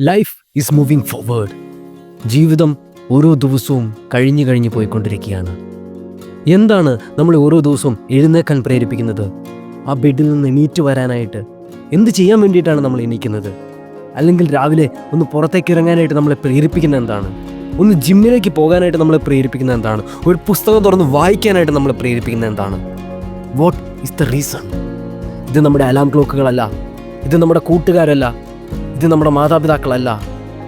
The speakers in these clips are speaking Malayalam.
ലൈഫ് ഈസ് മൂവിങ് ഫോർവേഡ് ജീവിതം ഓരോ ദിവസവും കഴിഞ്ഞു കഴിഞ്ഞു പോയിക്കൊണ്ടിരിക്കുകയാണ്. എന്താണ് നമ്മൾ ഓരോ ദിവസവും എഴുന്നേക്കാൻ പ്രേരിപ്പിക്കുന്നത്? ആ ബെഡിൽ നിന്ന് എണീറ്റ് വരാനായിട്ട് എന്ത് ചെയ്യാൻ വേണ്ടിയിട്ടാണ് നമ്മൾ എണീക്കുന്നത്? അല്ലെങ്കിൽ രാവിലെ ഒന്ന് പുറത്തേക്ക് ഇറങ്ങാനായിട്ട് നമ്മളെ പ്രേരിപ്പിക്കുന്ന എന്താണ്? ഒന്ന് ജിമ്മിലേക്ക് പോകാനായിട്ട് നമ്മളെ പ്രേരിപ്പിക്കുന്ന എന്താണ്? ഒരു പുസ്തകം തുറന്ന് വായിക്കാനായിട്ട് നമ്മളെ പ്രേരിപ്പിക്കുന്ന എന്താണ്? വാട്ട് ഇസ് ദ റീസൺ ഇത് നമ്മുടെ അലാം ക്ലോക്കുകളല്ല ഇത് നമ്മുടെ കൂട്ടുകാരല്ല. ഇത് നമ്മുടെ മാതാപിതാക്കളല്ല.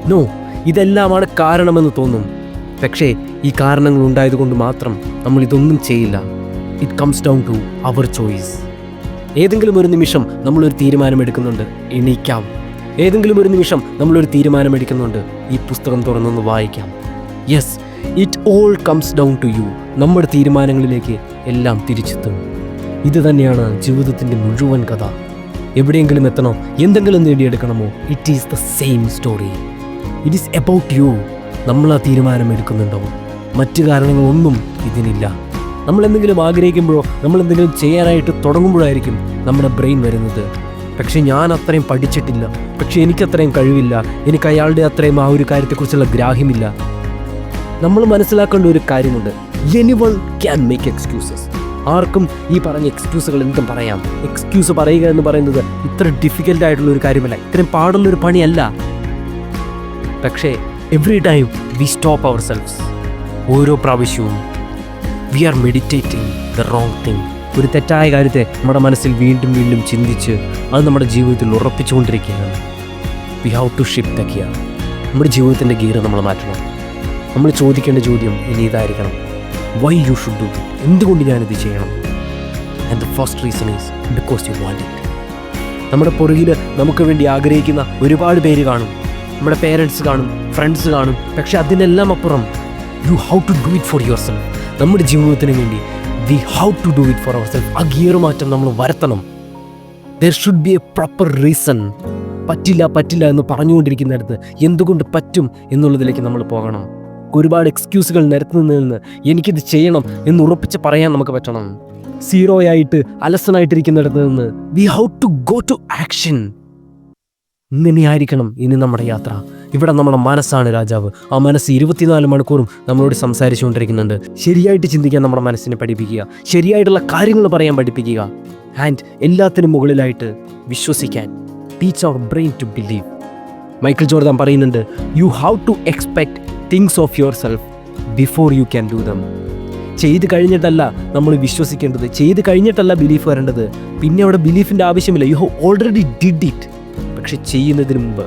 നോ ഇതെല്ലാമാണ് കാരണമെന്ന് തോന്നും. പക്ഷേ ഈ കാരണങ്ങൾ ഉണ്ടായതുകൊണ്ട് മാത്രം നമ്മൾ ഇതൊന്നും ചെയ്യില്ല. It comes down to our choice ഏതെങ്കിലും ഒരു നിമിഷം നമ്മളൊരു തീരുമാനമെടുക്കുന്നുണ്ട്. എണീക്കാം. ഏതെങ്കിലും ഒരു നിമിഷം നമ്മളൊരു തീരുമാനമെടുക്കുന്നുണ്ട്. ഈ പുസ്തകം തുറന്നൊന്ന് വായിക്കാം. Yes it all comes down to you നമ്മുടെ തീരുമാനങ്ങളിലേക്ക് എല്ലാം തിരിച്ചെത്തും. ഇത് തന്നെയാണ് ജീവിതത്തിന്റെ മുഴുവൻ കഥ. എവിടെയെങ്കിലും എത്തണോ? എന്തെങ്കിലും നേടിയെടുക്കണമോ? It is the same story it is about you നമ്മൾ ആ തീരുമാനം എടുക്കുന്നുണ്ടോ മറ്റു കാരണങ്ങളൊന്നും ഇതിനില്ല. നമ്മൾ എന്തെങ്കിലും ആഗ്രഹിക്കുമ്പോഴോ നമ്മൾ എന്തെങ്കിലും ചെയ്യാനായിട്ട് തുടങ്ങുമ്പോഴായിരിക്കും നമ്മുടെ ബ്രെയിൻ വരുന്നത്. പക്ഷേ ഞാൻ അത്രയും പഠിച്ചിട്ടില്ല. പക്ഷേ എനിക്കത്രയും കഴിവില്ല. എനിക്ക് അയാളുടെ അത്രയും ആ ഒരു കാര്യത്തെക്കുറിച്ചുള്ള ഗ്രാഹ്യമില്ല. നമ്മൾ മനസ്സിലാക്കേണ്ട ഒരു കാര്യമുണ്ട്. എനിവൺ ക്യാൻ മേക്ക് എക്സ്ക്യൂസസ് ആർക്കും ഈ പറഞ്ഞ എക്സ്ക്യൂസുകൾ എന്തും പറയാം. എക്സ്ക്യൂസ് പറയുക എന്ന് പറയുന്നത് ഇത്ര ഡിഫിക്കൽട്ട് ആയിട്ടുള്ള ഒരു കാര്യമല്ല. ഇത്രയും പാടുള്ള ഒരു പണിയല്ല. പക്ഷേ every time we stop ourselves ഓരോ പ്രാവശ്യവും we are meditating the wrong thing ഒരു തെറ്റായ കാര്യത്തെ നമ്മുടെ മനസ്സിൽ വീണ്ടും വീണ്ടും ചിന്തിച്ച് അത് നമ്മുടെ ജീവിതത്തിൽ ഉറപ്പിച്ചുകൊണ്ടിരിക്കുകയാണ്. We have to shift the നമ്മുടെ ജീവിതത്തിന്റെ ഗിയർ നമ്മൾ മാറ്റണം. നമ്മൾ ചോദിക്കേണ്ട ചോദ്യം ഇനി ഇതായിരിക്കണം. വൈ യു ഷുഡ് ഡു എന്തുകൊണ്ട് ഞാനിത് ചെയ്യണം? And the first reason is because you want it നമ്മുടെ പുറകിൽ നമുക്ക് വേണ്ടി ആഗ്രഹിക്കുന്ന ഒരുപാട് പേര് കാണും. നമ്മുടെ പേരൻസ് കാണും ഫ്രണ്ട്സ് കാണും. പക്ഷെ അതിനെല്ലാം അപ്പുറം you how to do it for yourself നമ്മുടെ ജീവിതത്തിന് വേണ്ടി we how to do it for ourself ആ ഗിയർ മാറ്റം നമ്മൾ വരുത്തണം. There should be a proper reason പറ്റില്ല പറ്റില്ല എന്ന് പറഞ്ഞുകൊണ്ടിരിക്കുന്നിടത്ത് എന്തുകൊണ്ട് പറ്റും എന്നുള്ളതിലേക്ക് നമ്മൾ പോകണം. ഒരുപാട് എക്സ്ക്യൂസുകൾ നിരത്തുന്നതിൽ നിന്ന് എനിക്കിത് ചെയ്യണം എന്ന് ഉറപ്പിച്ച് പറയാൻ നമുക്ക് പറ്റണം. സീറോ ആയിട്ട് അലസനായിട്ടിരിക്കുന്നിടത്ത് നിന്ന് we how to go to action ഇങ്ങനെയായിരിക്കണം ഇനി നമ്മുടെ യാത്ര. ഇവിടെ നമ്മുടെ മനസ്സാണ് രാജാവ്. ആ മനസ്സ് ഇരുപത്തിനാല് മണിക്കൂറും നമ്മളോട് സംസാരിച്ചുകൊണ്ടിരിക്കുന്നുണ്ട്. ശരിയായിട്ട് ചിന്തിക്കാൻ നമ്മുടെ മനസ്സിനെ പഠിപ്പിക്കുക. ശരിയായിട്ടുള്ള കാര്യങ്ങൾ പറയാൻ പഠിപ്പിക്കുക. ആൻഡ് എല്ലാത്തിനും മുകളിലായിട്ട് വിശ്വസിക്കാൻ teach our brain to believe Michael Jordan പറയുന്നുണ്ട് you have to expect things of yourself before you can do them ചെയ്ത് കഴിഞ്ഞിട്ടല്ല നമ്മൾ വിശ്വസിക്കേണ്ടത്. ചെയ്ത് കഴിഞ്ഞിട്ടല്ല ബിലീഫ് വരേണ്ടത്. പിന്നെ അവിടെ ബിലീഫിന്റെ ആവശ്യമില്ല. You have already did it പക്ഷെ ചെയ്യുന്നതിന് മുമ്പ്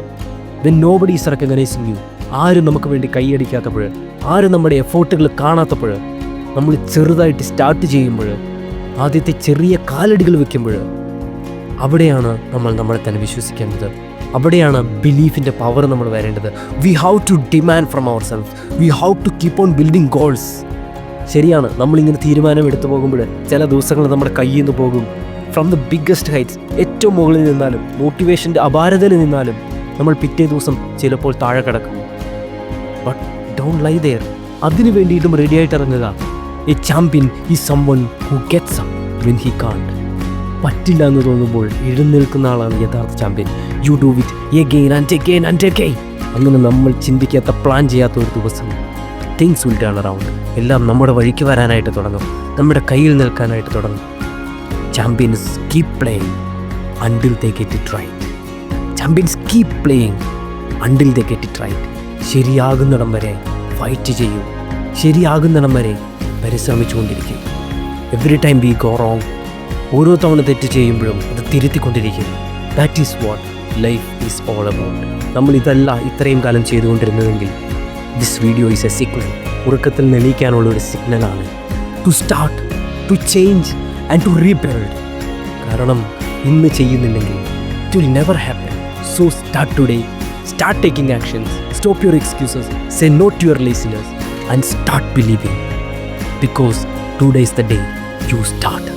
when nobody is recognizing you ആരും നമുക്ക് വേണ്ടി കൈയടിക്കാത്തപ്പോൾ ആരും നമ്മുടെ എഫോർട്ടുകൾ കാണാത്തപ്പോൾ നമ്മൾ ചെറുതായിട്ട് സ്റ്റാർട്ട് ചെയ്യുമ്പോൾ ആദ്യത്തെ ചെറിയ കാലടികൾ വെക്കുമ്പോൾ അവിടെയാണ് നമ്മൾ നമ്മളെ തന്നെ വിശ്വസിക്കേണ്ടത്. അവിടെയാണ് ബിലീഫിന്റെ പവർ നമ്മൾ വരേണ്ടത്. We how to demand from ourself we how to keep on building goals ശരിയാണ് നമ്മളിങ്ങനെ തീരുമാനം എടുത്തു പോകുമ്പോൾ ചില ദിവസങ്ങൾ നമ്മുടെ കയ്യിൽ നിന്ന് പോകും. ഫ്രം ദ ബിഗ്ഗസ്റ്റ് ഹൈറ്റ്സ് ഏറ്റവും മുകളിൽ നിന്നാലും മോട്ടിവേഷന്റെ അപാരതയിൽ നിന്നാലും നമ്മൾ പിറ്റേ ദിവസം ചിലപ്പോൾ താഴെ കിടക്കും. ബട്ട് ഡോണ്ട് ലൈ ദെയർ അതിനു വേണ്ടിയിട്ടും റെഡി ആയിട്ട് ഇറങ്ങുക. A champion is someone who gets up when he can't പറ്റില്ല എന്ന് തോന്നുമ്പോൾ എഴുന്നേൽക്കുന്ന ആളാണ് യഥാർത്ഥ champion you do it again and again and again അങ്ങനെ നമ്മൾ ചിന്തിക്കാത്ത പ്ലാൻ ചെയ്യാത്ത ഒരു ദിവസം. തിങ്സ് വിൽ ടേൺ അറൗണ്ട് എല്ലാം നമ്മുടെ വഴിക്ക് വരാനായിട്ട് തുടങ്ങും. നമ്മുടെ കയ്യിൽ നിൽക്കാനായിട്ട് തുടങ്ങും. Champions keep playing until they get it right champions keep playing until they get it right ശരിയാകുന്നിടം വരെ ഫൈറ്റ് ചെയ്യൂ. ശരിയാകുന്നിടം വരെ പരിശ്രമിച്ചുകൊണ്ടിരിക്കും. Every time we go wrong ഓരോ തവണ തെറ്റ് ചെയ്യുമ്പോഴും അത് തിരുത്തിക്കൊണ്ടിരിക്കും. That is what life is all about നമ്മൾ ഇതല്ല ഇത്രയും കാലം ചെയ്തുകൊണ്ടിരുന്നതെങ്കിൽ this video is a signal ഉറക്കത്തിൽ നെളിയിക്കാനുള്ള ഒരു സിഗ്നലാണ് to start to change and to rebuild കാരണം ഇന്ന് ചെയ്യുന്നില്ലെങ്കിൽ it will never happen so start today start taking actions stop your excuses say not your laziness and start believing because today is the day you start